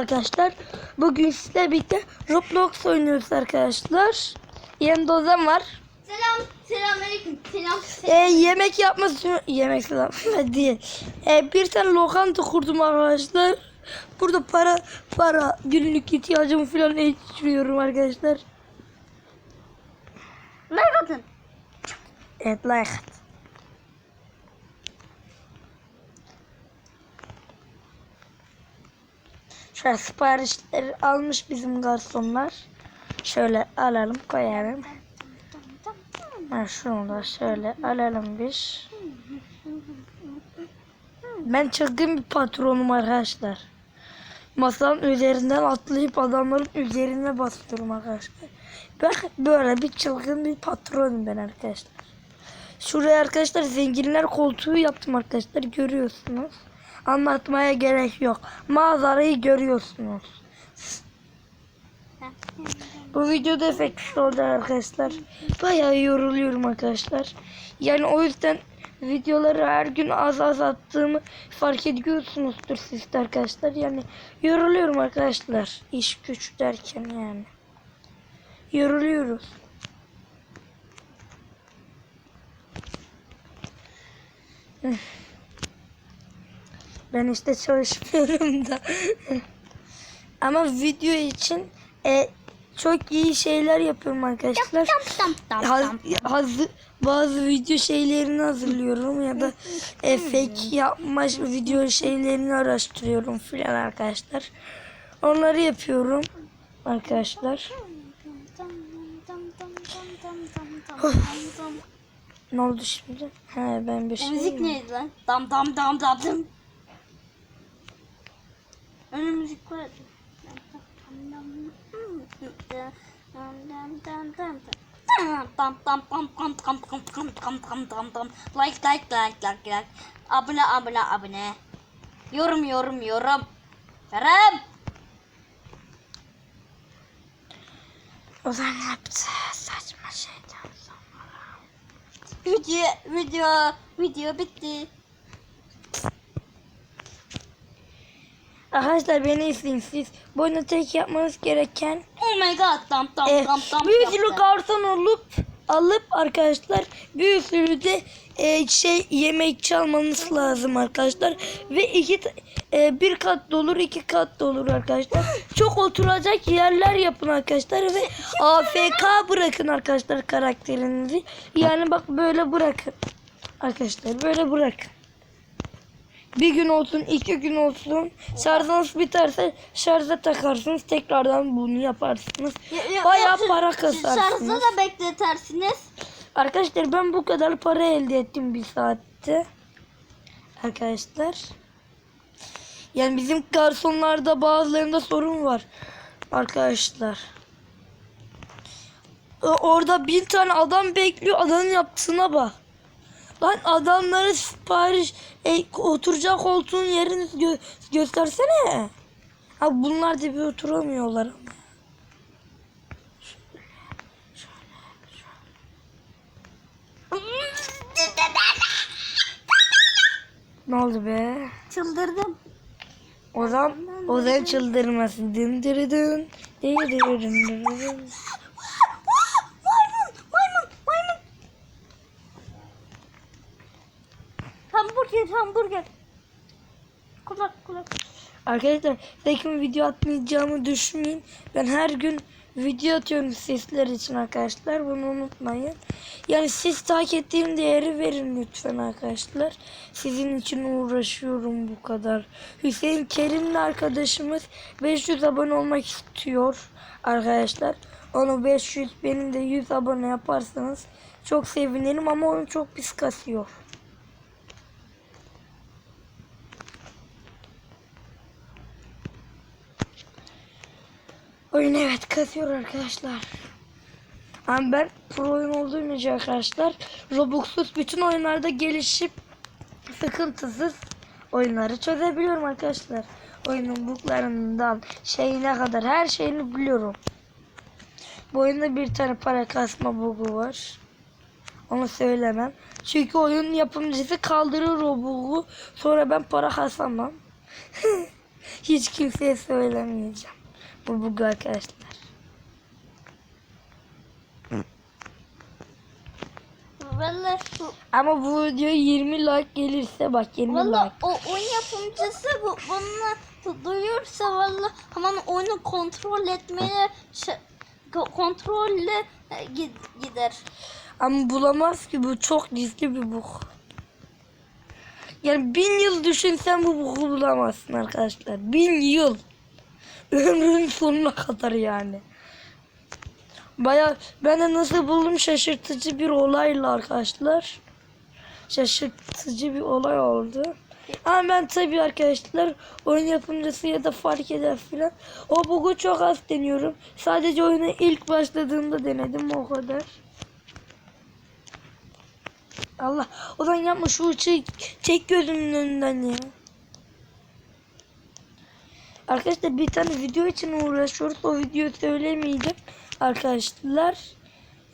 arkadaşlar. Bugün sizle birlikte Roblox oynuyoruz arkadaşlar. Yanımda Ozan var. Selam. Selamünaleyküm. Selam. E, selam. yemek yapması yemek selam değil. E, bir tane lokanta kurdum arkadaşlar. Burada para para günlük ihtiyacımı falan geçiriyorum arkadaşlar. Like atın. Evet like at. Şöyle siparişleri almış bizim garsonlar. Şöyle alalım koyalım. Ha, şunu da şöyle alalım biz. Ben çılgın bir patronum arkadaşlar. Masanın üzerinden atlayıp adamların üzerine basıyorum arkadaşlar. Ben böyle bir çılgın bir patronum ben arkadaşlar. Şuraya arkadaşlar zenginler koltuğu yaptım arkadaşlar görüyorsunuz. Anlatmaya gerek yok. Manzarayı görüyorsunuz. Bu videoda efektif oldu arkadaşlar. Bayağı yoruluyorum arkadaşlar. Yani o yüzden videoları her gün az az attığımı fark ediyorsunuzdur siz de arkadaşlar. Yani yoruluyorum arkadaşlar. İş güç derken yani. Yoruluyoruz. Ben işte çalışmıyorum da. Ama video için e, çok iyi şeyler yapıyorum arkadaşlar. Tam tam Haz, tam. hazır, bazı video şeylerini hazırlıyorum ya da e, fake yapma video şeylerini araştırıyorum filan arkadaşlar. Onları yapıyorum arkadaşlar. Ne oldu şimdi? He ben bir şey... müzik neydi lan? Dam dam dam dam dam. Tam tam like like like like like. Abone abone abone. Yorum yorum yorum. Zaman ne yaptı? Saçma şeyden sonra. video video video bitti Arkadaşlar beni izleyin siz. Bu oyunu tek yapmanız gereken oh my god tam tam e, tam tam bir sürü garson olup alıp arkadaşlar bir sürü de e, şey yemek çalmanız lazım arkadaşlar. Ve iki e, bir kat da olur iki kat da olur arkadaşlar. Çok oturacak yerler yapın arkadaşlar ve AFK bırakın arkadaşlar karakterinizi. Yani bak böyle bırakın. Arkadaşlar böyle bırakın bir gün olsun, iki gün olsun. Şarjınız biterse şarja takarsınız. Tekrardan bunu yaparsınız. Ya- ya- Bayağı ya- para Şarjda kasarsınız. da bekletersiniz. Arkadaşlar ben bu kadar para elde ettim bir saatte. Arkadaşlar. Yani bizim garsonlarda bazılarında sorun var. Arkadaşlar. Orada bin tane adam bekliyor. Adamın yaptığına bak. Lan adamları sipariş e, oturacak koltuğun yerini gö- göstersene. Ha bunlar da bir oturamıyorlar ama. Ne oldu be? Çıldırdım. Ozan, Ozan çıldırmasın. Dın dırı dın. Dırı dın dırı dın. Hamburger, hamburger. Kulak, kulak. Arkadaşlar sakın video atmayacağımı düşünmeyin. Ben her gün video atıyorum sesler için arkadaşlar. Bunu unutmayın. Yani siz takip ettiğim değeri verin lütfen arkadaşlar. Sizin için uğraşıyorum bu kadar. Hüseyin Kerim'le arkadaşımız 500 abone olmak istiyor arkadaşlar. Onu 500 benim de 100 abone yaparsanız çok sevinirim ama onu çok pis kasıyor. Oyun evet kasıyor arkadaşlar. Ama ben pro oyun olduğum arkadaşlar Robux'suz bütün oyunlarda gelişip sıkıntısız oyunları çözebiliyorum arkadaşlar. Oyunun buglarından şeyine kadar her şeyini biliyorum. Bu oyunda bir tane para kasma bugu var. Onu söylemem. Çünkü oyun yapımcısı kaldırır o bugu. Sonra ben para kasamam. hiç kimseye söylemeyeceğim. Bu bug arkadaşlar. Valla Ama bu videoya 20 like gelirse bak 20 valla like. o oyun yapımcısı bu bunu duyursa valla hemen oyunu kontrol etmeye şey, ko- kontrolle e, gid- gider. Ama bulamaz ki bu çok gizli bir bug. Yani bin yıl düşünsen bu bug'u bulamazsın arkadaşlar. Bin yıl. Ömrün sonuna kadar yani. Baya ben de nasıl buldum şaşırtıcı bir olayla arkadaşlar. Şaşırtıcı bir olay oldu. Ama ben tabii arkadaşlar oyun yapımcısı ya da fark eder filan. O bug'u çok az deniyorum. Sadece oyuna ilk başladığımda denedim o kadar. Allah o zaman yapma şu ışığı çek gözümün önünden ya. Arkadaşlar bir tane video için uğraşıyoruz. O videoyu söylemeyeceğim arkadaşlar.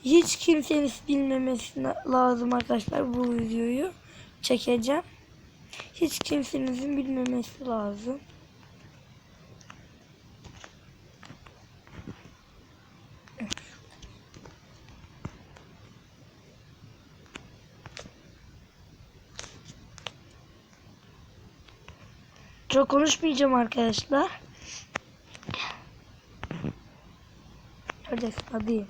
Hiç kimsenin bilmemesi lazım arkadaşlar bu videoyu çekeceğim. Hiç kimsenizin bilmemesi lazım. Çok konuşmayacağım arkadaşlar. Hadi hadi.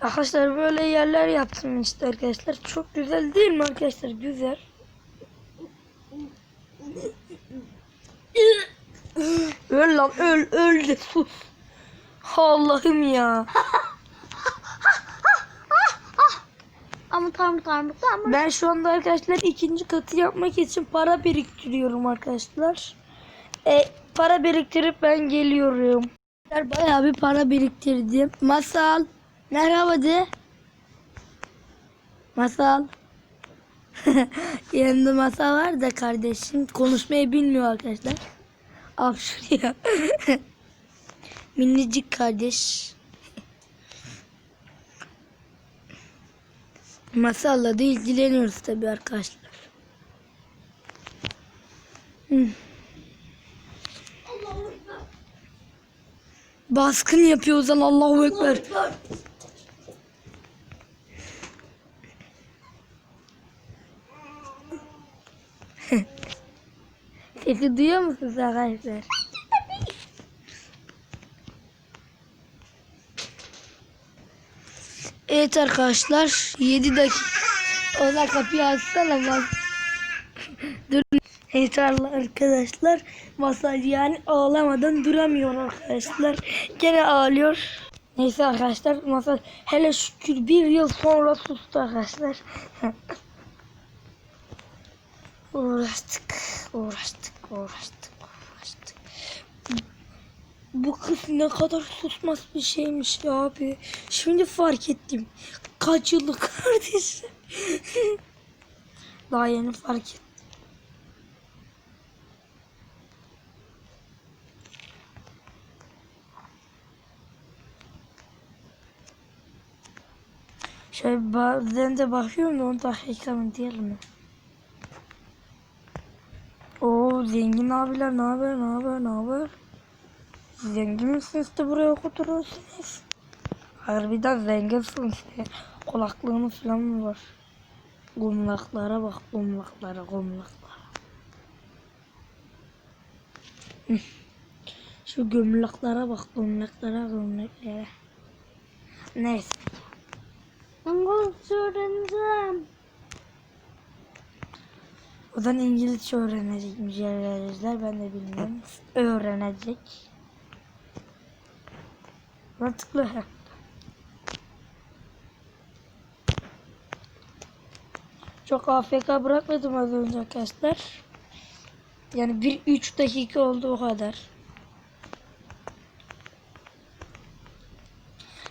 Arkadaşlar böyle yerler yaptım işte arkadaşlar. Çok güzel değil mi arkadaşlar? Güzel. öl lan öl öl de sus. Allah'ım ya. Ama tamam tamam tamam. Ben şu anda arkadaşlar ikinci katı yapmak için para biriktiriyorum arkadaşlar. E, para biriktirip ben geliyorum. Bayağı bir para biriktirdim. Masal. Merhaba de. Masal. Yanında masal var da kardeşim. Konuşmayı bilmiyor arkadaşlar. Al şuraya. Minicik kardeş. Masalla da ilgileniyoruz tabii arkadaşlar. Hı. Baskın yapıyor Ozan Allahu Ekber. Sesi duyuyor musunuz arkadaşlar? Evet arkadaşlar 7 dakika. Onlar kapıyı açsana bak. Dur. Evet arkadaşlar masaj yani ağlamadan duramıyor arkadaşlar. Gene ağlıyor. Neyse arkadaşlar masaj hele şükür bir yıl sonra sustu arkadaşlar. uğraştık, uğraştık, uğraştık, uğraştık. Bu kız ne kadar susmaz bir şeymiş abi. Şimdi fark ettim. Kaç yıllık kardeşim. Daha yeni fark ettim. Şöyle bazen de bakıyorum da 10 dakika mı diyelim mi? Oo zengin abiler ne haber ne haber ne haber? Zengin misiniz de buraya oturuyorsunuz? Harbiden zenginsiniz. ya. Kulaklığınız falan mı var? Kumlaklara bak kumlaklara kumlaklara. Şu gömleklara bak gömleklere gömleklere. Neyse. İngilizce öğreneceğim. Odan İngilizce öğrenecekmiş öğrenciler. Ben de bilmiyorum. Öğrenecek. Mantıklı. Çok AFK bırakmadım az önce arkadaşlar. Yani bir 3 dakika oldu o kadar.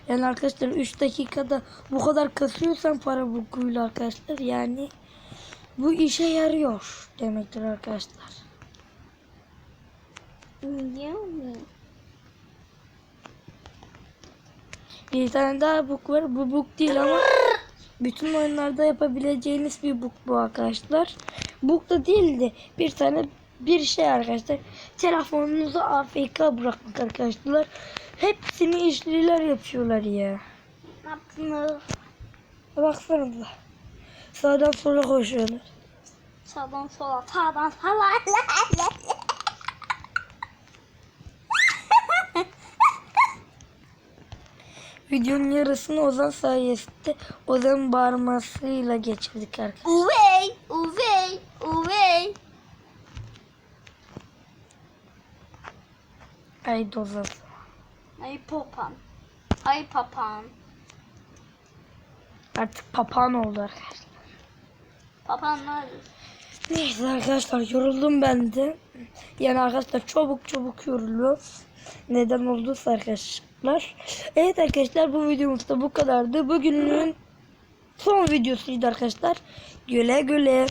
Yani arkadaşlar 3 dakikada bu kadar kasıyorsan para bukuyla arkadaşlar yani bu işe yarıyor demektir arkadaşlar. Bir tane daha book var. Bu book değil ama bütün oyunlarda yapabileceğiniz bir book bu arkadaşlar. Book da değil de bir tane bir şey arkadaşlar. Telefonunuzu AFK bırakmak arkadaşlar. Hepsini işliler yapıyorlar ya. Yaptınız? Baksanıza. Sağdan sola koşuyorlar. Sağdan sola, sağdan sola. Videonun yarısını Ozan sayesinde Ozan'ın bağırmasıyla geçirdik arkadaşlar. Uvey, uvey, uvey. Haydi Ozan. Ay papan. Ay papan. Artık papağan oldu arkadaşlar. Papan nerede? Neyse arkadaşlar yoruldum ben de. Yani arkadaşlar çabuk çabuk yoruluyor. Neden olduysa arkadaşlar. Evet arkadaşlar bu videomuz da bu kadardı. Bugünün son videosuydu arkadaşlar. Güle güle.